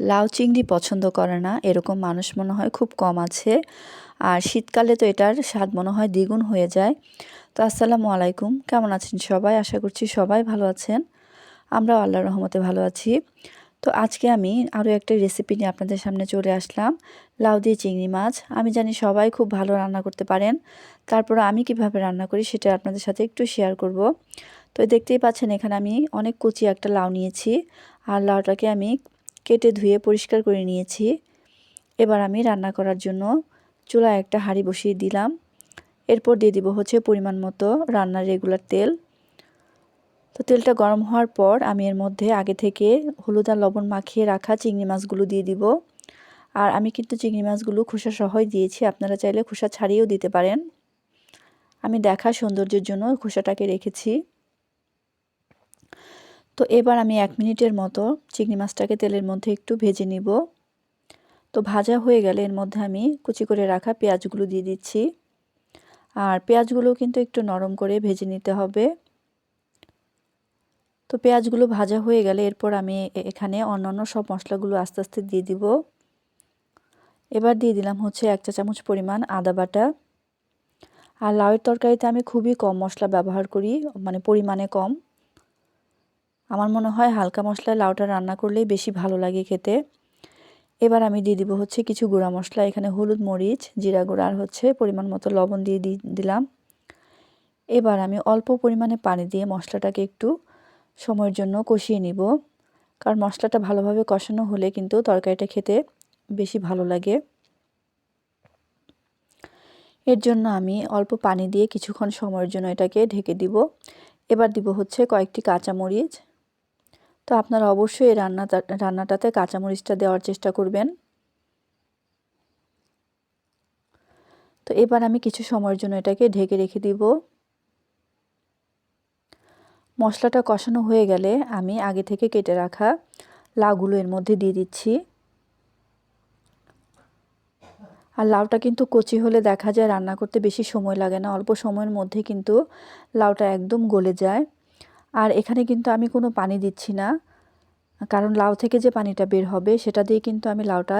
লাউ চিংড়ি পছন্দ করে না, এরকম মানুষ মনে হয় খুব কম আছে। আর শীতকালে তো এটার স্বাদ মনে হয় দ্বিগুণ হয়ে যায়। তো আসসালামু আলাইকুম, কেমন আছেন সবাই? আশা করছি সবাই ভালো আছেন। আমরাও আল্লাহর রহমতে ভালো আছি। তো আজকে আমি আরও একটা রেসিপি নিয়ে আপনাদের সামনে চলে আসলাম। লাউ দিয়ে চিংড়ি মাছ। আমি জানি সবাই খুব ভালো রান্না করতে পারেন। তারপর আমি কীভাবে রান্না করি সেটা আপনাদের সাথে একটু শেয়ার করব। তো দেখতেই পাচ্ছেন এখানে আমি অনেক কুচি একটা লাউ নিয়েছি। আর লাউটাকে আমি কেটে ধুয়ে পরিষ্কার করে নিয়েছি। এবার আমি রান্না করার জন্য চুলায় একটা হাঁড়ি বসিয়ে দিলাম। এরপর দিয়ে দিব হচ্ছে পরিমাণ মতো রান্নার রেগুলার তেল। তো তেলটা গরম হওয়ার পর আমি এর মধ্যে আগে থেকে হলুদ আর লবণ মাখিয়ে রাখা চিংড়ি মাছগুলো দিয়ে দিব। আর আমি কিন্তু চিংড়ি মাছগুলো খোসা সহই দিয়েছি, আপনারা চাইলে খোসা ছাড়িয়েও দিতে পারেন। আমি দেখা সৌন্দর্যের জন্য খোসাটাকে রেখেছি। তো এবার আমি এক মিনিটের মতো চিংড়ি মাছটাকে তেলের মধ্যে একটু ভেজে নিব। তো ভাজা হয়ে গেলে এর মধ্যে আমি কুচি করে রাখা পেঁয়াজগুলো দিয়ে দিচ্ছি। আর পেঁয়াজগুলো কিন্তু একটু নরম করে ভেজে নিতে হবে। তো পেঁয়াজগুলো ভাজা হয়ে গেলে এরপর আমি এখানে অন্যান্য সব মশলাগুলো আস্তে আস্তে দিয়ে দিব। এবার দিয়ে দিলাম হচ্ছে এক চা চামচ পরিমাণ আদা বাটা। আর লাউয়ের তরকারিতে আমি খুবই কম মশলা ব্যবহার করি মানে পরিমাণে কম। আমার মনে হয় হালকা মশলায় লাউটা রান্না করলেই বেশি ভালো লাগে খেতে। এবার আমি দিয়ে দিব হচ্ছে কিছু গুঁড়া মশলা, এখানে হলুদ মরিচ, জিরা গুঁড়া আর হচ্ছে পরিমাণ মতো লবণ দিয়ে দিলাম। এবার আমি অল্প পরিমাণে পানি দিয়ে মশলাটাকে একটু সময়ের জন্য কষিয়ে নিব। কারণ মশলাটা ভালোভাবে কষানো হলে কিন্তু তরকারিটা খেতে বেশি ভালো লাগে। এর জন্য আমি অল্প পানি দিয়ে কিছুক্ষণ সময়ের জন্য এটাকে ঢেকে দিব। এবার দিব হচ্ছে কয়েকটি কাঁচামরিচ তো আপনারা অবশ্যই এই রান্নাটা, রান্নাটাতে কাঁচামরিচটা দেওয়ার চেষ্টা করবেন। তো এবার আমি কিছু সময়ের জন্য এটাকে ঢেকে রেখে দিব। মশলাটা কষানো হয়ে গেলে আমি আগে থেকে কেটে রাখা লাউগুলো এর মধ্যে দিয়ে দিচ্ছি। আর লাউটা কিন্তু কচি হলে দেখা যায় রান্না করতে বেশি সময় লাগে না, অল্প সময়ের মধ্যে কিন্তু লাউটা একদম গলে যায়। আর এখানে কিন্তু আমি কোনো পানি দিচ্ছি না। কারণ লাউ থেকে যে পানিটা বের হবে, সেটা দিয়ে কিন্তু আমি লাউটা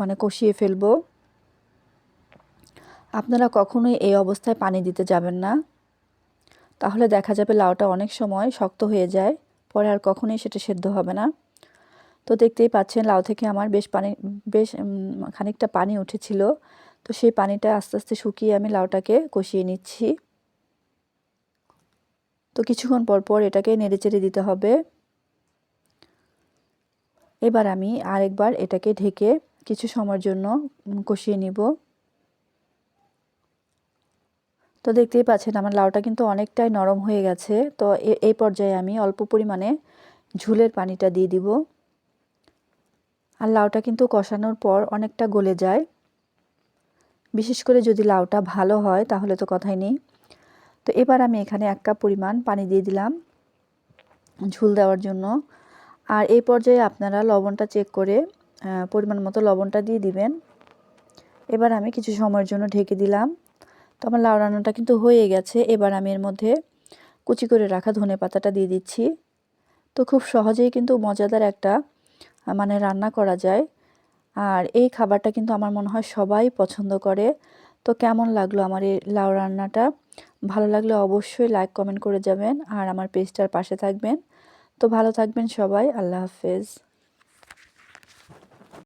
মানে কষিয়ে ফেলব। আপনারা কখনোই এই অবস্থায় পানি দিতে যাবেন না। তাহলে দেখা যাবে লাউটা অনেক সময় শক্ত হয়ে যায়, পরে আর কখনোই সেটা সেদ্ধ হবে না। তো দেখতেই পাচ্ছেন, লাউ থেকে আমার বেশ পানি, বেশ খানিকটা পানি উঠেছিল। তো সেই পানিটা আস্তে আস্তে শুকিয়ে আমি লাউটাকে কষিয়ে নিচ্ছি। তো কিছুক্ষণ পর পর এটাকে নেড়ে চেড়ে দিতে হবে। এবার আমি আরেকবার এটাকে ঢেকে কিছু সময়ের জন্য কষিয়ে নিব। তো দেখতেই পাচ্ছেন আমার লাউটা কিন্তু অনেকটাই নরম হয়ে গেছে। তো এই পর্যায়ে আমি অল্প পরিমাণে ঝুলের পানিটা দিয়ে দিব। আর লাউটা কিন্তু কষানোর পর অনেকটা গলে যায়। বিশেষ করে যদি লাউটা ভালো হয়, তাহলে তো কথাই নেই। তো এবার আমি এখানে এক কাপ পরিমাণ পানি দিয়ে দিলাম, ঝুল দেওয়ার জন্য। আর এই পর্যায়ে আপনারা লবণটা চেক করে পরিমাণ মতো লবণটা দিয়ে দিবেন। এবার আমি কিছু সময়ের জন্য ঢেকে দিলাম। তো আমার লাউ রান্নাটা কিন্তু হয়ে গেছে। এবার আমি এর মধ্যে কুচি করে রাখা ধনে পাতাটা দিয়ে দিচ্ছি। তো খুব সহজেই কিন্তু মজাদার একটা মানে রান্না করা যায়। আর এই খাবারটা কিন্তু আমার মনে হয় সবাই পছন্দ করে। তো কেমন লাগল আমার এই লাউ রান্নাটা? ভালো লাগলে অবশ্যই লাইক কমেন্ট করে যাবেন আর আমার পেজটার পাশে থাকবেন। তো ভালো থাকবেন সবাই, আল্লাহ হাফেজ।